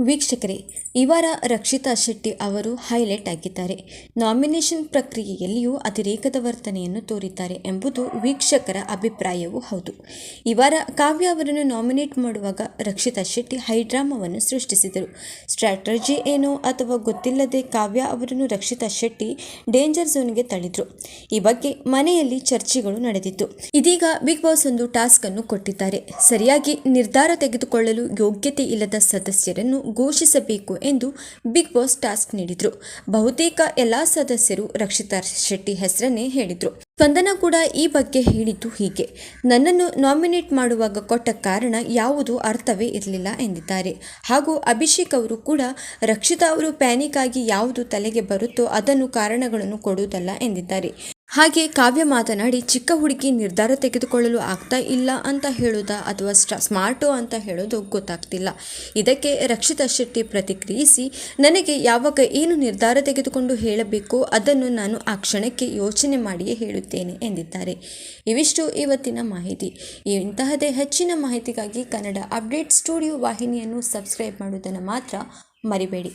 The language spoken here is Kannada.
ವೀಕ್ಷಕರೇ, ಇವರ ವಾರ ರಕ್ಷಿತಾ ಶೆಟ್ಟಿ ಅವರು ಹೈಲೈಟ್ ಆಗಿದ್ದಾರೆ. ನಾಮಿನೇಷನ್ ಪ್ರಕ್ರಿಯೆಯಲ್ಲಿಯೂ ಅತಿರೇಕದ ವರ್ತನೆಯನ್ನು ತೋರಿದ್ದಾರೆ ಎಂಬುದು ವೀಕ್ಷಕರ ಅಭಿಪ್ರಾಯವೂ ಹೌದು. ಇವರ ವಾರ ಕಾವ್ಯ ಅವರನ್ನು ನಾಮಿನೇಟ್ ಮಾಡುವಾಗ ರಕ್ಷಿತಾ ಶೆಟ್ಟಿ ಹೈಡ್ರಾಮಾವನ್ನು ಸೃಷ್ಟಿಸಿದರು. ಸ್ಟ್ರಾಟಜಿ ಏನೋ ಅಥವಾ ಗೊತ್ತಿಲ್ಲದೆ ಕಾವ್ಯ ಅವರನ್ನು ರಕ್ಷಿತಾ ಶೆಟ್ಟಿ ಡೇಂಜರ್ ಝೋನ್ಗೆ ತಳ್ಳಿದ್ರು. ಈ ಬಗ್ಗೆ ಮನೆಯಲ್ಲಿ ಚರ್ಚೆಗಳು ನಡೆದಿತ್ತು. ಇದೀಗ ಬಿಗ್ ಬಾಸ್ ಒಂದು ಟಾಸ್ಕ್ ಅನ್ನು ಕೊಟ್ಟಿದ್ದಾರೆ. ಸರಿಯಾಗಿ ನಿರ್ಧಾರ ತೆಗೆದುಕೊಳ್ಳಲು ಯೋಗ್ಯತೆ ಇಲ್ಲದ ಸದಸ್ಯರನ್ನು ಘೋಷಿಸಬೇಕು ಎಂದು ಬಿಗ್ ಬಾಸ್ ಟಾಸ್ಕ್ ನೀಡಿದ್ರು. ಬಹುತೇಕ ಎಲ್ಲ ಸದಸ್ಯರು ರಕ್ಷಿತಾ ಶೆಟ್ಟಿ ಹೆಸರನ್ನೇ ಹೇಳಿದ್ರು. ಸ್ಪಂದನ ಕೂಡ ಈ ಬಗ್ಗೆ ಹೇಳಿದ್ದು ಹೀಗೆ. ನನ್ನನ್ನು ನಾಮಿನೇಟ್ ಮಾಡುವಾಗ ಕೊಟ್ಟ ಕಾರಣ ಯಾವುದು ಅರ್ಥವೇ ಇರಲಿಲ್ಲ ಎಂದಿದ್ದಾರೆ. ಹಾಗೂ ಅಭಿಷೇಕ್ ಅವರು ಕೂಡ ರಕ್ಷಿತಾ ಅವರು ಪ್ಯಾನಿಕ್ ಆಗಿ ಯಾವುದು ತಲೆಗೆ ಬರುತ್ತೋ ಅದನ್ನು ಕಾರಣಗಳನ್ನು ಕೊಡುವುದಲ್ಲ ಎಂದಿದ್ದಾರೆ. ಹಾಗೆ ಕಾವ್ಯ ಮಾತನಾಡಿ, ಚಿಕ್ಕ ಹುಡುಗಿ ನಿರ್ಧಾರ ತೆಗೆದುಕೊಳ್ಳಲು ಆಗ್ತಾ ಇಲ್ಲ ಅಂತ ಹೇಳೋದಾ ಅಥವಾ ಸ್ಟ, ಸ್ಮಾರ್ಟು ಅಂತ ಹೇಳೋದು ಗೊತ್ತಾಗ್ತಿಲ್ಲ. ಇದಕ್ಕೆ ರಕ್ಷಿತಾ ಶೆಟ್ಟಿ ಪ್ರತಿಕ್ರಿಯಿಸಿ, ನನಗೆ ಯಾವಾಗ ಏನು ನಿರ್ಧಾರ ತೆಗೆದುಕೊಂಡು ಹೇಳಬೇಕು ಅದನ್ನು ನಾನು ಆ ಕ್ಷಣಕ್ಕೆ ಯೋಚನೆ ಮಾಡಿಯೇ ಹೇಳುತ್ತೇನೆ ಎಂದಿದ್ದಾರೆ. ಇವಿಷ್ಟು ಇವತ್ತಿನ ಮಾಹಿತಿ. ಇಂತಹದೇ ಹೆಚ್ಚಿನ ಮಾಹಿತಿಗಾಗಿ ಕನ್ನಡ ಅಪ್ಡೇಟ್ ಸ್ಟುಡಿಯೋ ವಾಹಿನಿಯನ್ನು ಸಬ್ಸ್ಕ್ರೈಬ್ ಮಾಡುವುದನ್ನು ಮಾತ್ರ ಮರಿಬೇಡಿ.